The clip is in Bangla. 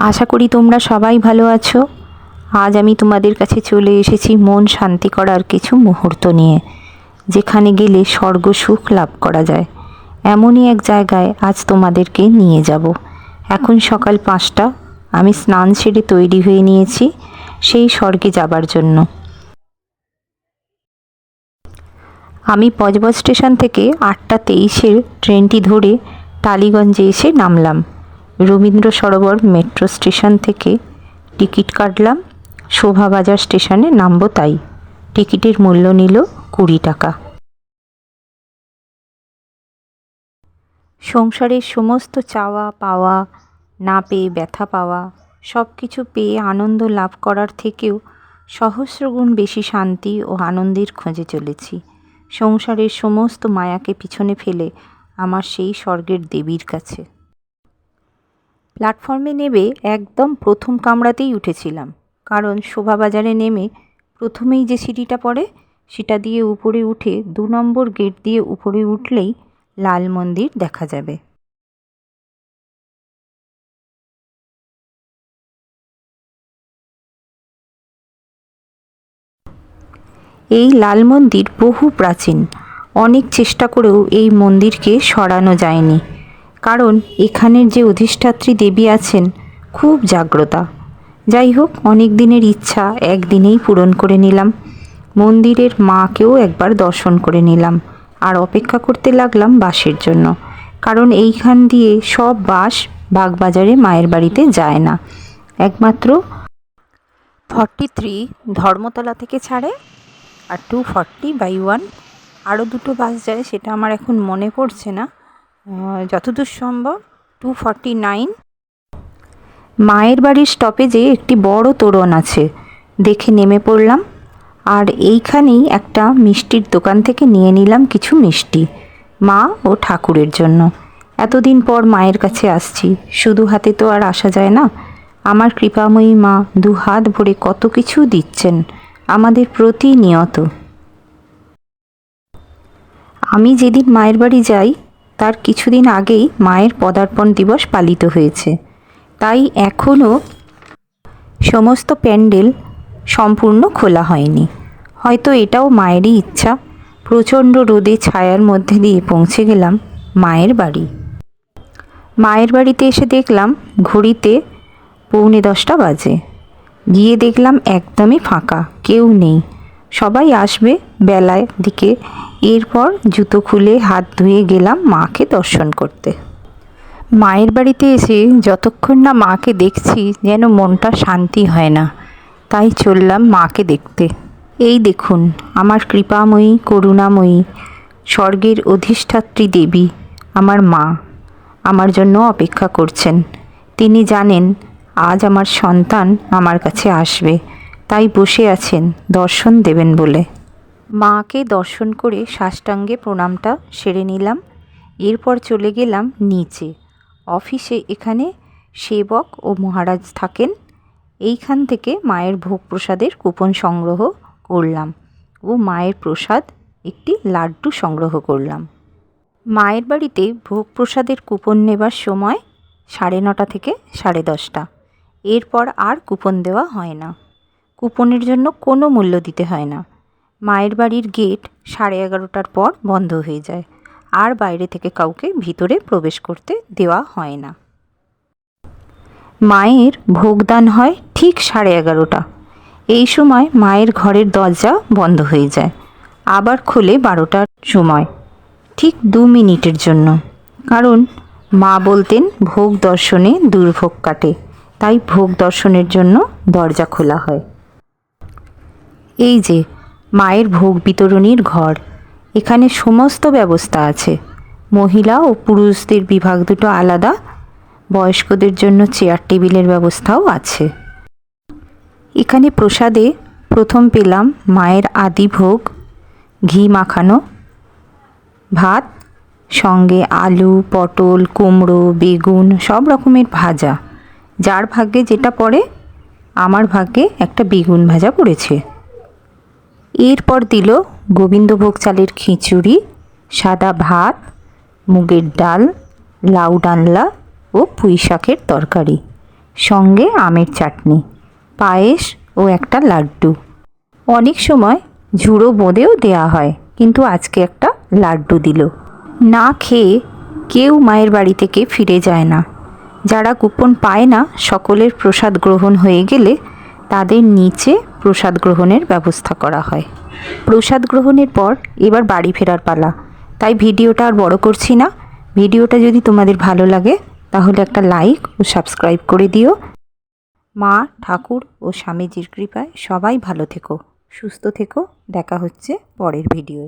আশা করি তোমরা সবাই ভালো আছো। আজ আমি তোমাদের কাছে চলে এসেছি মন শান্তি করার কিছু মুহূর্ত নিয়ে, যেখানে গেলে স্বর্গ সুখ লাভ করা যায়। এমনই এক জায়গায় আজ তোমাদেরকে নিয়ে যাব। এখন সকাল পাঁচটা, আমি স্নান সেরে তৈরি হয়ে নিয়েছি সেই স্বর্গে যাবার জন্য। আমি বজবজ স্টেশন থেকে আটটা তেইশের ট্রেনটি ধরে টালিগঞ্জে এসে নামলাম। রবীন্দ্র সরোবর মেট্রো স্টেশন থেকে টিকিট কাটলাম। শোভাবাজার স্টেশনে নামবো তাই। টিকিটের মূল্য নিল কুড়ি টাকা। সংসারের সমস্ত চাওয়া পাওয়া, না পেয়ে ব্যথা পাওয়া সব কিছু পেয়ে আনন্দ লাভ করার থেকেও সহস্রগুণ বেশি শান্তি ও আনন্দের খোঁজে চলেছি। সংসারের সমস্ত মায়াকে পিছনে ফেলে আমার সেই স্বর্গের দেবীর কাছে। প্ল্যাটফর্মে নেবে একদম প্রথম কামরাতেই উঠেছিলাম। কারণ শোভাবাজারে নেমে প্রথমেই যে সিঁড়িটা পড়ে, সেটা দিয়ে উপরে উঠে দু নম্বর গেট দিয়ে উপরে উঠলেই লাল মন্দির দেখা যাবে। এই লাল মন্দির বহু প্রাচীন। অনেক চেষ্টা করেও এই মন্দিরকে সরানো যায়নি। কারণ এখানের যে অধিষ্ঠাত্রী দেবী আছেন, খুব জাগ্রতা। যাই হোক অনেক দিনের ইচ্ছা একদিনেই পূরণ করে নিলাম। মন্দিরের মাকেও একবার দর্শন করে নিলাম। আর অপেক্ষা করতে লাগলাম বাসের জন্য। কারণ এইখান দিয়ে সব বাস বাগবাজারে মায়ের বাড়িতে যায় না। একমাত্র ফর্টি থ্রি ধর্মতলা থেকে ছাড়ে আর টু ফর্টি বাই ওয়ান আরও দুটো বাস যায়, সেটা আমার এখন মনে পড়ছে না। যতদূর সম্ভব টু ফর্টি নাইন মায়ের বাড়ির স্টপেজে একটি বড় তোরণ আছে। দেখে নেমে পড়লাম। আর এইখানেই একটা মিষ্টির দোকান থেকে নিয়ে নিলাম কিছু মিষ্টি, মা ও ঠাকুরের জন্য। এতদিন পর মায়ের কাছে আসছি। শুধু হাতে তো আর আসা যায় না। আমার কৃপাময়ী মা দু হাত ভরে কত কিছু দিচ্ছেন, আমাদের প্রতিনিয়ত। আমি যেদিন মায়ের বাড়ি যাই তার কিছুদিন আগেই মায়ের পদার্পণ দিবস পালিত হয়েছে। তাই এখনও সমস্ত প্যান্ডেল সম্পূর্ণ খোলা হয়নি। হয়তো এটাও মায়েরই ইচ্ছা। প্রচণ্ড রোদে ছায়ার মধ্যে দিয়ে পৌঁছে গেলাম মায়ের বাড়ি। মায়ের বাড়িতে এসে দেখলাম ঘড়িতে পৌনে দশটা বাজে। গিয়ে দেখলাম একদমই ফাঁকা, কেউ নেই। সবাই আসবে বেলায় দিকে। এরপর জুতো খুলে হাত ধুয়ে গেলাম মাকে দর্শন করতে। মায়ের বাড়িতে এসে যতক্ষণ না মাকে দেখছি যেন মনটা শান্তি হয় না, তাই চললাম মাকে দেখতে। এই দেখুন, আমার কৃপাময়ী, করুণাময়ী, স্বর্গের অধিষ্ঠাত্রী দেবী আমার মা, আমার জন্য অপেক্ষা করছেন। তিনি জানেন, আজ আমার সন্তান আমার কাছে আসবে। তাই বসে আছেন, দর্শন দেবেন বলে। মাকে দর্শন করে সাষ্টাঙ্গে প্রণামটা সেরে নিলাম। এরপর চলে গেলাম নিচে। অফিসে এখানে সেবক ও মহারাজ থাকেন। এইখান থেকে মায়ের ভোগ প্রসাদের কুপন সংগ্রহ করলাম ও মায়ের প্রসাদ একটি লাড্ডু সংগ্রহ করলাম। মায়ের বাড়িতে ভোগ প্রসাদের কুপন নেবার সময় সাড়ে নটা থেকে সাড়ে দশটা। এরপর আর কুপন দেওয়া হয় না। কুপনের জন্য কোনো মূল্য দিতে হয় না। মায়ের বাড়ির গেট সাড়ে এগারোটার পর বন্ধ হয়ে যায়। আর বাইরে থেকে কাউকে ভিতরে প্রবেশ করতে দেওয়া হয় না। মায়ের ভোগদান হয় ঠিক সাড়ে এগারোটা। এই সময় মায়ের ঘরের দরজা বন্ধ হয়ে যায়। আবার খোলে বারোটার সময়। ঠিক দু মিনিটের জন্য। কারণ মা বলতেন, ভোগ দর্শনে দুর্ভোগ কাটে। তাই ভোগ দর্শনের জন্য দরজা খোলা হয়। এই যে, মায়ের ভোগ বিতরণীর ঘর। এখানে সমস্ত ব্যবস্থা আছে। মহিলা ও পুরুষদের বিভাগ দুটো আলাদা। বয়স্কদের জন্য চেয়ার টেবিলের ব্যবস্থাও আছে। এখানে প্রসাদে প্রথম পেলাম মায়ের আদি ভোগ, ঘি মাখানো, ভাত, সঙ্গে আলু, পটল, কুমড়ো, বেগুন, সব রকমের ভাজা। যার ভাগ্যে যেটা পড়ে, আমার ভাগ্যে একটা বেগুন ভাজা পড়েছে। এরপর দিল গোবিন্দভোগ চালের খিচুড়ি, সাদা ভাত, মুগের ডাল, লাউ ডালনা ও পুঁই শাকের তরকারি, সঙ্গে আমের চাটনি, পায়েস ও একটা লাড্ডু। অনেক সময় ঝুড়ো বোঁদেও দেয়া হয়, কিন্তু আজকে একটা লাড্ডু দিল। না খেয়ে কেউ মায়ের বাড়ি থেকে ফিরে যায় না। যারা কুপন পায় না, সকলের প্রসাদ গ্রহণ হয়ে গেলে তাদের নিচে প্রসাদ গ্রহণের ব্যবস্থা করা হয়। প্রসাদ গ্রহণের পর এবার বাড়ি ফেরার পালা। তাই ভিডিওটা আর বড় করছি না। ভিডিওটা যদি তোমাদের ভালো লাগে, তাহলে একটা লাইক ও সাবস্ক্রাইব করে দিও। মা, ঠাকুর ও স্বামীজির কৃপায় সবাই ভালো থেকো, সুস্থ থেকো। দেখা হচ্ছে পরের ভিডিওয়ে।